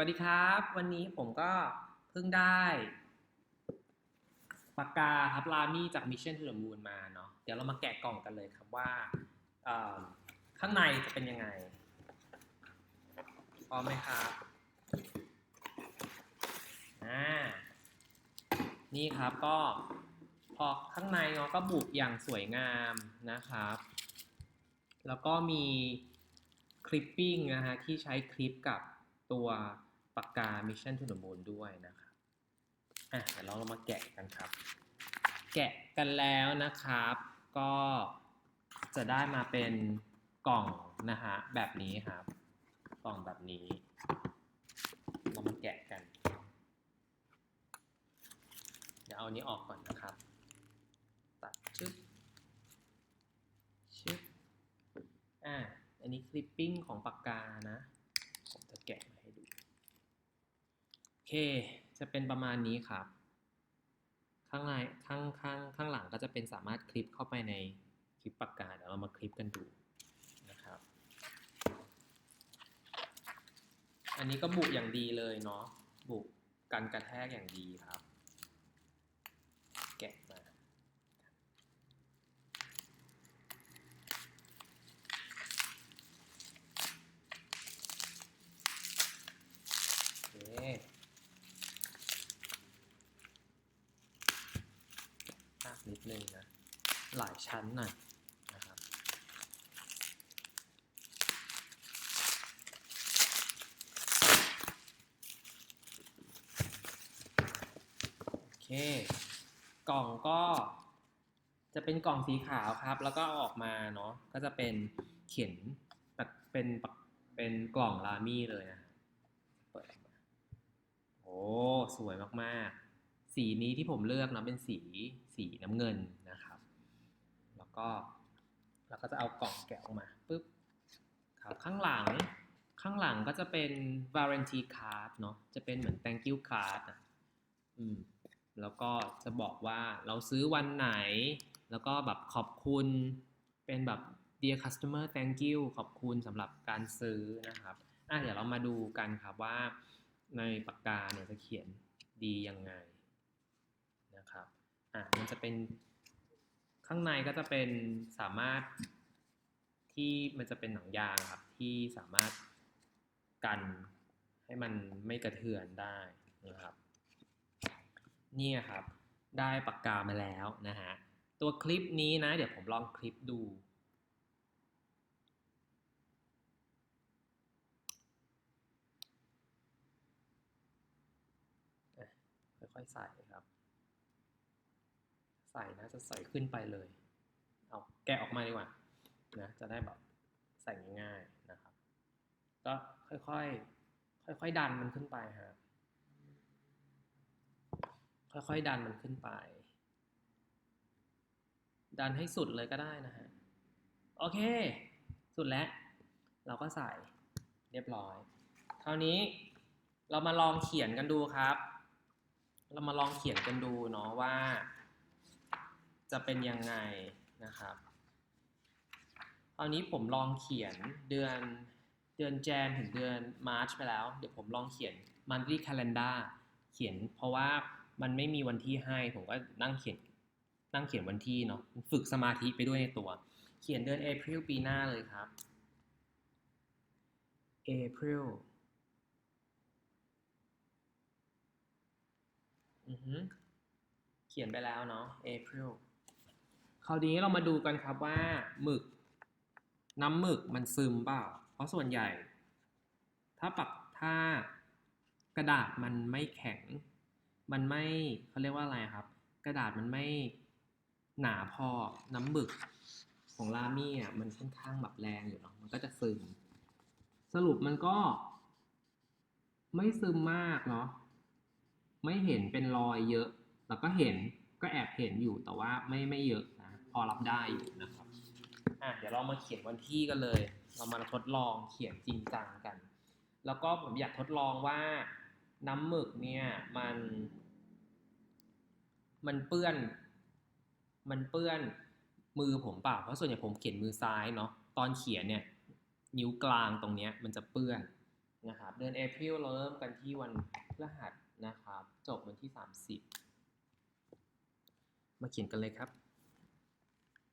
วัสดีครับ วันนี้ผมก็เพิ่งได้ปากกาครับลามี่จาก Mission to the Moon มาเนาะเดี๋ยวเรามาแกะกล่องกันเลยครับว่าข้างในจะเป็นยังไงพร้อมไหมครับอ่านี่ครับก็พอข้างในเนาะก็บุกอย่างสวยงามนะครับ แล้วก็มีคลิปปิ้งนะฮะที่ใช้คลิปกับ ตัวปากกา Mission to the Moon ด้วยนะครับอะเดี๋ยวเราลองมาแกะกันครับ แกะกันแล้วนะครับ ก็จะได้มาเป็นกล่องนะฮะแบบนี้ครับ กล่องแบบนี้ เรามาแกะกัน เดี๋ยวเอาอันนี้ออกก่อนนะครับ ตัดชึบชึบอ่าอันนี้คลิปปิ้งของปากกานะ จะแกะมาให้ดู โอเค จะเป็นประมาณนี้ครับ ข้างในข้างข้างข้างหลังก็จะเป็นสามารถคลิปเข้าไปในคลิปปากกาเดี๋ยวเรามาคลิปกันดูนะครับ อันนี้ก็บุอย่างดีเลยเนาะบุกันกระแทกอย่างดีครับ แกะมา โอเคภาพนิดนึงนะ หลายชั้นหน่อยนะครับ โอเค กล่องก็จะเป็นกล่องสีขาวครับ แล้วก็ออกมาเนาะ ก็จะเป็นเขียนแบบเป็นกเป็นกล่องรามี่เลยนะ เปิดออกมา โอ้ สวยมาก ๆ สีนี้ที่ผมเลือกนะเป็นสีสีน้ำเงินนะครับ ก็เราก็จะเอากล่องแกะออกมาปุ๊บครับข้างหลังข้างหลังก็จะเป็น warranty card เนาะจะเป็นเหมือน thank you card นะอืมแล้วก็จะบอกว่าเราซื้อวันไหน แล้วก็แบบขอบคุณเป็นแบบ dear customer thank you ขอบคุณสำหรับการซื้อนะครับอะเดี๋ยวเรามาดูกันครับว่าในปากกาเนี่ยจะเขียนดียังไงนะครับอะมันจะเป็น ข้างในก็จะเป็นสามารถที่มันจะเป็นหนังยางครับที่สามารถกันให้มันไม่กระเทือนได้นะครับนี่ครับได้ปากกามาแล้วนะฮะตัวคลิปนี้นะ เดี๋ยวผมลองคลิปดู ค่อยๆใส่ ส่นะจะใส่ขึ้นไปเลย เอาแกะออกมาดีกว่านะจะได้แบบใส่ง่ายๆนะครับ ก็ค่อยๆค่อยๆดันมันขึ้นไปฮะค่อยๆดันมันขึ้นไป ดันให้สุดเลยก็ได้นะฮะโอเค สุดแล้ว เราก็ใส่เรียบร้อย คราวนี้เรามาลองเขียนกันดูครับ เรามาลองเขียนกันดูเนาะว่า จะเป็นยังไงนะครับตอนนี้ผมลองเขียนเดือนเดือนแจนถึงเดือนมาร์ชไปแล้ว เดี๋ยวผมลองเขียน monthly calendar เขียนเพราะว่ามันไม่มีวันที่ให้ ผมก็นั่งเขียนนั่งเขียนวันที่เนาะฝึกสมาธิไปด้วยในตัว เขียนเดือน April ปีหน้าเลยครับ April อือเขียนไปแล้วเนาะ April คราวนี้เรามาดูกันครับว่าหมึก น้ำหมึกมันซึมเปล่า เพราะส่วนใหญ่ ถ้าปักถ้ากระดาษมันไม่แข็ง มันไม่เขาเรียกว่าอะไรครับ กระดาษมันไม่หนาพอน้ำหมึกของลามี่อะมันค่อนข้างแบบแรงอยู่เนาะมันก็จะซึม สรุปมันก็ ไม่ซึมมากเนาะไม่เห็นเป็นรอยเยอะ แล้วก็เห็นก็แอบเห็นอยู่แต่ว่าไม่ไม่เยอะ อรับได้อยู่นะครับอะเดี๋ยวเรามาเขียนวันที่กันเลย เรามาทดลองเขียนจริงจังกัน แล้วก็ผมอยากทดลองว่าน้ำหมึกเนี่ยมัน มันเปื้อน มันเปื้อนมือผมเปล่าเพราะส่วนใหญ่ผมเขียนมือซ้ายเนาะตอนเขียนเนี่ย นิ้วกลางตรงเนี้ยมันจะเปื้อนนะครับ เดือนเอพ i l เราเริ่มกันที่วันพฤหัสนะครับ จบวันที่ 30 มาเขียนกันเลยครับ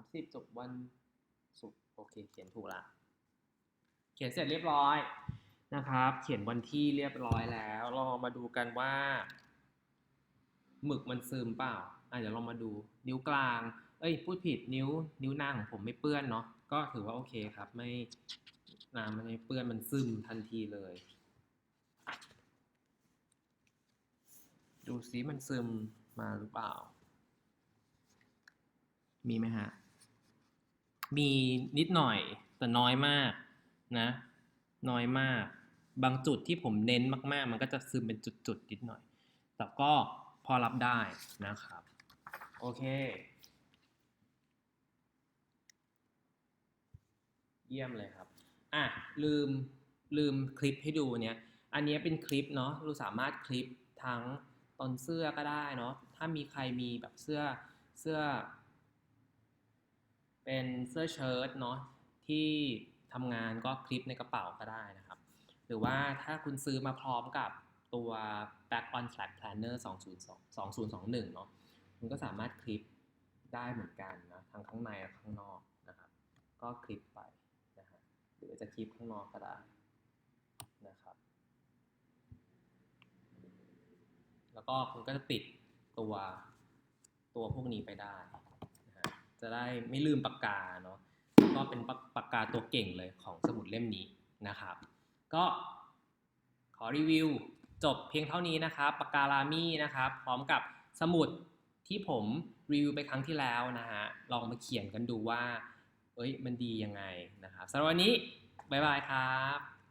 30 จบวันศุกร์โอเค เขียนถูกละ เขียนเสร็จเรียบร้อยนะครับ เขียนวันที่เรียบร้อยแล้วเรามาดูกันว่าหมึกมันซึมเปล่าอะเดี๋ยวเรามาดูนิ้วกลาง เอ้ย พูดผิดนิ้ว นิ้วนางของผมไม่เปื้อนเนาะ ก็ถือว่าโอเคครับ ไม่น้ำมันไม่เปื้อนมันซึมทันทีเลย ดูสิมันซึมมาหรือเปล่า มีไหมฮะ มีนิดหน่อยแต่น้อยมากนะ น้อยมาก บางจุดที่ผมเน้นมากๆ มันก็จะซึมเป็นจุดๆนิดหน่อย แต่ก็พอรับได้นะครับ โอเค เยี่ยมเลยครับ อะ ลืมลืมคลิปให้ดูเนี้ยอันนี้เป็นคลิปเนาะเราสามารถคลิปทั้งตอนเสื้อก็ได้เนาะ ถ้ามีใครมีแบบเสื้อเสื้อ เป็นเสื้อเชิ้ตเนาะที่ทำงานก็คลิปในกระเป๋าก็ได้นะครับ หรือว่าถ้าคุณซื้อมาพร้อมกับตัว Back on Track Planner 2021 เนาะคุณก็สามารถคลิปได้เหมือนกันนะทั้งข้างในและข้างนอกนะครับ ก็คลิปไปนะฮะหรือจะคลิปข้างนอกก็ได้นะครับ แล้วก็คุณก็จะติดตัวตัวพวกนี้ไปได้ จะได้ไม่ลืมปากกาเนาะก็เป็นปากปกกาตัวเก่งเลยของสมุดเล่มนี้นะครับ ก็ขอรีวิวจบเพียงเท่านี้นะครับปากกาลามี่นะครับ พร้อมกับสมุดที่ผมรีวิวไปครั้งที่แล้วนะฮะลองมาเขียนกันดูว่า เอ้ยมันดียังไงนะครับสำหรับวันนี้ บ๊ายบายครับ